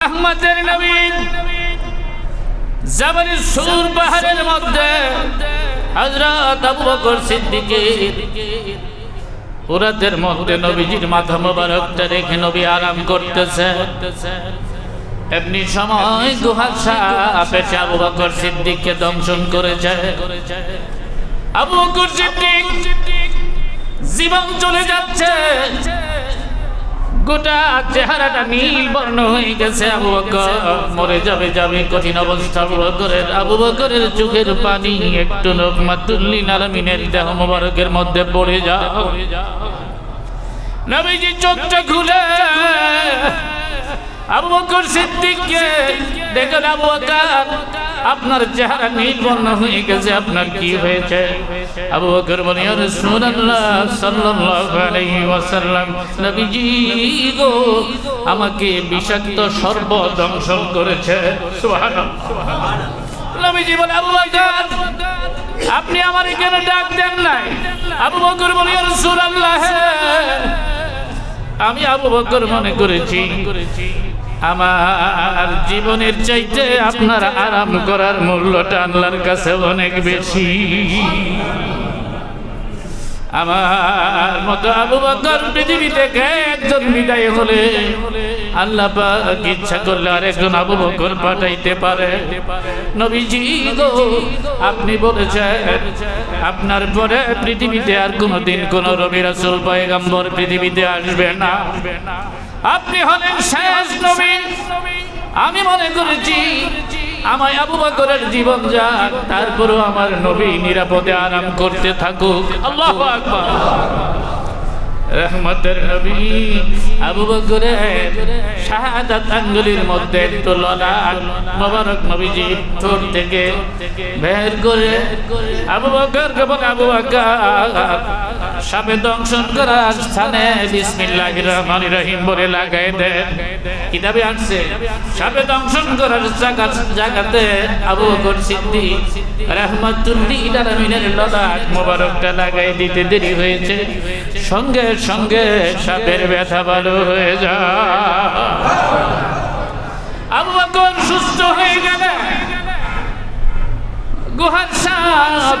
রহমতের নবী জাবানি সুর পাহাড়ের মধ্যে আবু বকর পুরাতের মধ্যে নবীজির মাথা মোবারকটা রেখে নবী আরাম করতেছে। এমনি সময় গুহার সাপ আবু বকর সিদ্দিককে দংশন করেছে। আবু বকর সিদ্দিক জীবন চলে যাচ্ছে। গোটা চেহারাটা নীল বর্ণ হয়ে গেছে আবু বকর। মরে যাবে যাবে কঠিন অবস্থা আবু বকরের। আবু বকরের চোখের পানি একটু রহমাতুল্লিন আলমিনের দেহ মোবারকের মধ্যে পড়ে যা নবীজি চোখটা খুলে। আবু বকর সিদ্দিককে দেখেন, আবু বকর আপনার চেহারা নীল বর্ণ হয়ে গেছে, আপনার কি হয়েছে? আবু বকর বলে রাসূলুল্লাহ সাল্লাল্লাহু আলাইহি ওয়াসাল্লাম, নবীজি গো, আমাকে বিষাক্ত সর্ব দংশন করেছে। সুবহানাল্লাহ। নবীজি বলে, আবু বকর, আপনি আমার এখানে ডাক দেন নাই? আবু বকর বলে রাসূলুল্লাহ, আমি আবু বকর মনে করেছি আমার জীবনের চাইতে আপনার আরাম করার মূল্যটা আল্লাহর কাছে অনেক বেশি। আমার মতো আবু বকর পৃথিবী থেকে একজন বিদায় হলে আল্লাহ পাক ইচ্ছা করলে আরেকজন আবু বকর পাঠাইতে পারে। নবীজি গো, আপনি বলেছেন, আপনার পরে পৃথিবীতে আর কোনোদিন কোন রবি রাসূল, পয়গম্বর পৃথিবীতে আসবে না। আপনি হলেন শেষ নবী আমি মনে করেছি, আমায় আবু বকরের জীবন যাক, তারপরও আমার নবী নিরাপদে আরাম করতে থাকুক। আল্লাহ আকবার। রহমতের নবী আবু বকরের শাহাদাত আঙ্গুলির মধ্যে একটু ললাট মোবারক নবীজি ঠোঁট থেকে বের করে আবু বকর বলে আবু বকর। সাপে দংশন করার স্থানে বিসমিল্লাহির রহমানির রহিম বলে লাগাই দেন কিতাবে আসছে সাপে দংশন করার জায়গা জায়গাতে আবু বকর সিদ্দিক রহমাতুল্লিল আলামিনের ললাট মোবারকটা লাগাই দিতে দেরি হয়েছে। সঙ্গে সঙ্গে সাপের ব্যথা ভালো হয়ে যা আবু বকর সুস্থ হয়ে গেলে গুহার সাপ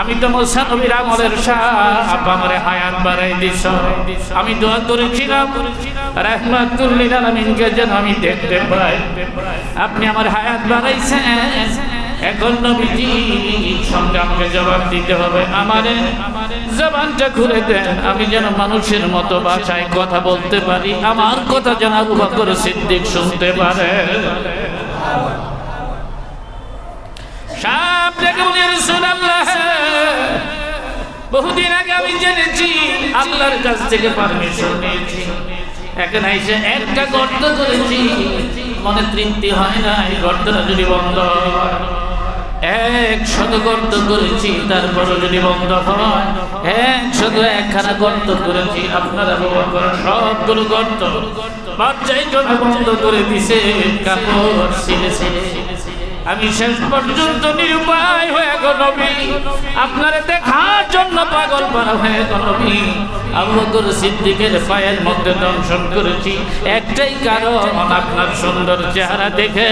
আমি তো মোসানবীর আমলের সাপ আমার হায়াত বাড়াই দিছ। আমি দোয়া করেছিলাম, রহমাতুল্লিল আলামিনকে যেন আমি দেখতে পাই। আপনি আমার হায়াত বাড়াইছেন, এখন নবীজি, সঙ্গে আমাকে জবাব দিতে হবে। আমারে জবানটা খুলে দেন, আমি যেন মানুষের মতো ভাষায় কথা বলতে পারি, আমার কথা যেন আবু বকর সিদ্দিক শুনতে পারে। সাপ দেখে বলি রাসূলুল্লাহ। বহুদিন আগে আমি জেনেছি আল্লাহর কাছ থেকে পারমিশন নিয়েছি। এখন এসে একটা গর্ত করেছি, মনে তৃপ্তি হয় না, এই গর্তটা যদি বন্ধ হয়। এক শত গর্ত করেছি, তারপরও যদি বন্ধ হয়। এক শত একখানা গর্ত করেছি, আপনারা সবগুলো গর্ত। জন্য বন্ধ করে দিছে, কাপড় ছিলে ছিলে আমি শেষ পর্যন্ত নিরুপায় হয়ে গো নবী। আপনারে দেখার জন্য পাগল পারা হয়ে গো নবী। সিদ্দিকের পায়ের মধ্যে দংশন করেছি। একটাই কারণ, আপনার সুন্দর চেহারা দেখে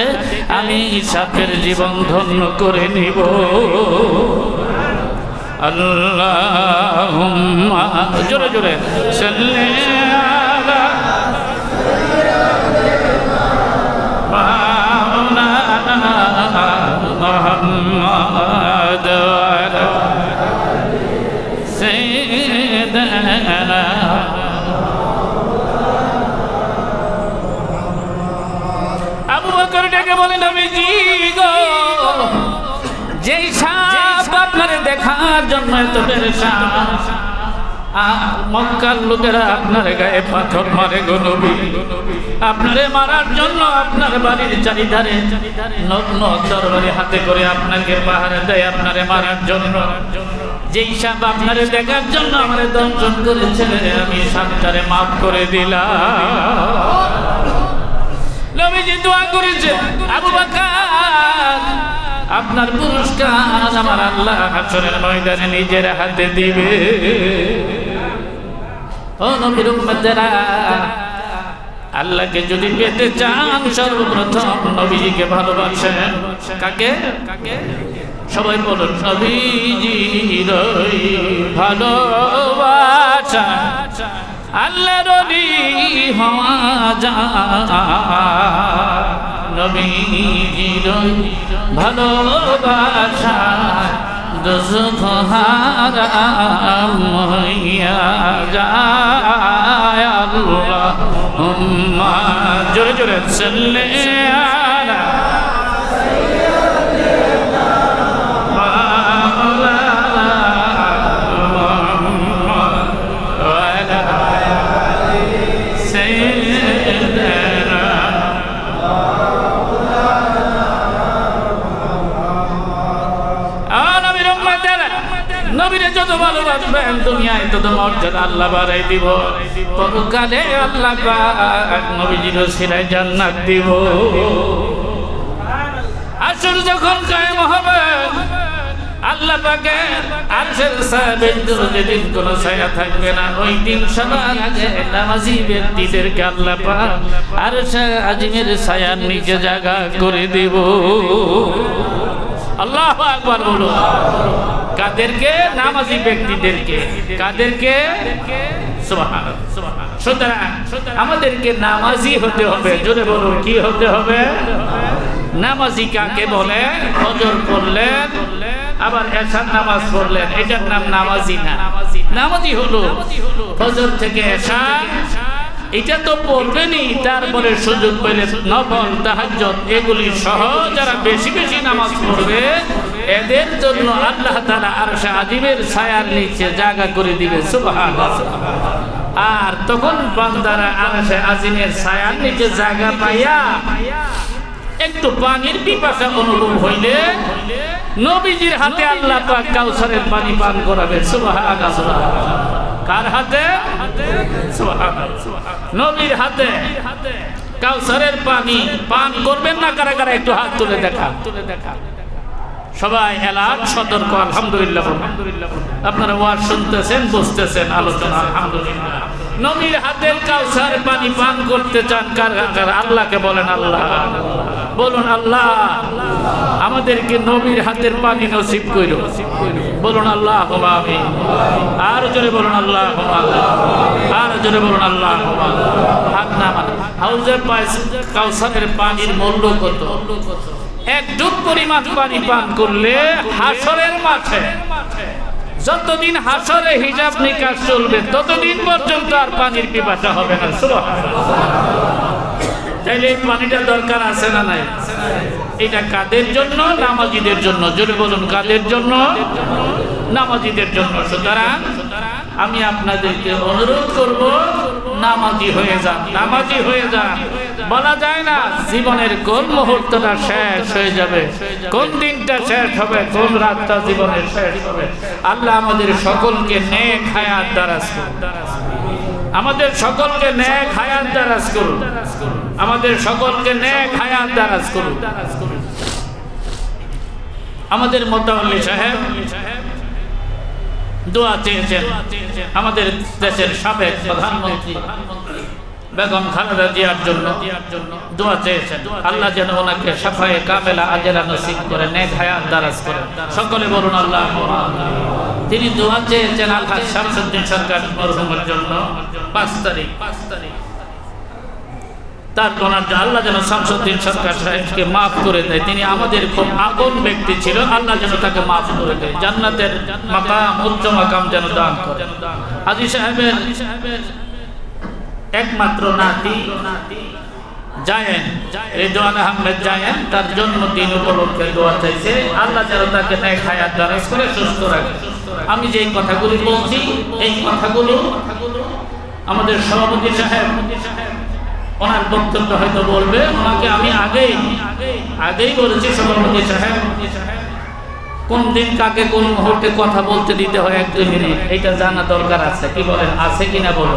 আমি সাপের জীবন ধন্য করে নিব। আল্লাহ জোরে জোরে। সাল্লি ডেকে বলেন আমি জি গো যেই সাপ আপনার দেখার জন্য এত পেরেশান মক্কার লোকেরা আপনার গায়ে পাথর মারে গো নবী। আপনারে মারার জন্য আপনার বাড়ির চারিধারে নগ্ন তরবারি হাতে করে আপনাকে পাহাড়ে দেয় আপনারে মারার জন্য। যেই সাপ আপনারে দেখার জন্য আমার দর্শন করেছে আমি সাপটারে মাফ করে দিলাম। নবীজি দোয়া করেছে আবু বকর, আপনার পুরস্কার আমার আল্লাহ হাসরের ময়দানে নিজের হাতে দিবে। ও নবীর উম্মতেরা, আল্লাহকে যদি পেতে চান, সর্বপ্রথম নবীজিকে ভালোবাসেন। কাকে কাকে? সবাই বলুন, নবীজির ভালোবাসা। আল্লাহ রবি হওয়া যা নবীজির ভালোবাসা দুঃখ হারাম হইয়া যায়। আল্লাহ জোরে জোরে চললে মর্যাদা আল্লাহ বাড়াই দিব। পরকালে আল্লাহ নবীজির সিরায় জান্নাত দিব। আসল যখন কায়েম হবে, আল্লাহ ছায়া থাকবে না, ওই দিন ছায়ার নিচে করে দিব। আল্লাহ আকবার বলো কাদেরকে? নামাজি ব্যক্তিদেরকে। কাদেরকে? সুতরাং আমাদেরকে নামাজি হতে হবে। জোরে বলুন, কি হতে হবে? নামাজি কাকে বলে ফজর পড়লেন আবার এসার নামাজ পড়লেন। এটার নাম নামাজি না। নামাজি হলো ফজর থেকে এসা এটা তো পড়বেনই, তারপরে সুযোগ পেলে নফল তাহাজ্জত এগুলি সহ যারা বেশি বেশি নামাজ পড়বে, এদের জন্য আল্লাহ তাআলা আরশে আজিমের ছায়ার নিচে জায়গা করে দিবে, সুবহানাল্লাহ। আর তখন বান্দারা আরশে আজিমের ছায়ার নিচে জায়গা পাইয়া একটু পানির পিপাসা অনুভব হইলে নবীজির হাতে আল্লাহ কাউসারের পানি পান করাবে, সুবহানাল্লাহ। কার হাতে? নবীর হাতে। কাউসারের পানি। পান করবেন না কারা কারা? একটু হাত তুলে দেখা। তুলে দেখা সবাই এলাক সতর্ক, আলহামদুলিল্লাহ আপনারা ওয়াজ শুনতেছেন বুঝতেছেন আলোচনা, আলহামদুলিল্লাহ। নবীর হাতের কাউসার পানি পান করতে চান, কার আল্লাহকে বলেন আল্লাহ আল্লাহ। বলুন আল্লাহ, আমাদেরকে নবীর হাতের পানি নসিব কইল বলুন আল্লাহ আমি আর জোরে বলুন আল্লাহ। আর জোরে বলুন আল্লাহ। হাত না হাউজের কাউসারের পানির মূল্য কত? এক ডুব পরিমাণ পানি পান করলে হাসরের মাঠে যতদিন হাসরে হিজাব নিকাশ চলবে, ততদিন পর্যন্ত আর পানির পিপাসা হবে না। তাইলে এই পানিটা দরকার আছে না নাই? এটা কাদের জন্য? নামাজিদের জন্য। জোরে বলুন, কাদের জন্য? নামাজিদের জন্য। সুতরাং আমি আপনাদেরকে অনুরোধ করব, নামাজি হয়ে যান, নামাজি হয়ে যান। বলা যায় না, জীবনের কোন মুহূর্তটা শেষ হয়ে যাবে, কোন দিনটা শেষ হবে, কোন রাতটা জীবনের শেষ হবে। আল্লাহ আমাদের সকলকে নেক হায়াত করুন। আমাদের সকলকে নেক হায়াত করুন। আমাদের সকলকে নেক হায়াত দারাজ করুন। আমাদের মোতাবল্লি সাহেব, দোয়া চেয়েছেন আমাদের দেশের সাবেক প্রধানমন্ত্রী বেগম খালেদা জিয়ার জন্য দোয়া চেয়েছেন। আল্লাহ যেন ওনাকে সাফায়ে কামেলা আজেরা নসিব করে, নেক হায়াত দারাজ করে। সকলে বলুন আল্লাহ। তিনি দোয়া চেয়েছেন আল্লাহ শামসুদ্দিন সরকার মরহুমের জন্য পাঁচ তারিখ পাঁচ তারিখ। তার ওনার আল্লাহ যেন শামসুদ্দিন সরকার সাহেবকে মাফ করে দেয়, তিনি আমাদের খুব আগন ব্যক্তি ছিল, আল্লাহ যেন তাকে মাফ করে দেয়, জান্নাতের মাকাম, উচ্চ মাকাম যেন দান করে। হাজি সাহেবের একমাত্র নাতি জায়েন জায়েন, তার আল্লাহ যেন তাকে সুস্থ রাখে। আমি যে কথাগুলি বলছি, এই কথাগুলো আমাদের সভাপতি সাহেব ওনার বক্তব্য হয়তো বলবে, ওনাকে আমি আগেই আগেই বলেছি, সভাপতি সাহেব, কোন দিন কাকে কোন মুহূর্তে কথা বলতে দিতে হয় এক দুই মিনিট এটা জানা দরকার আছে, কি বলেন, আছে কিনা বলো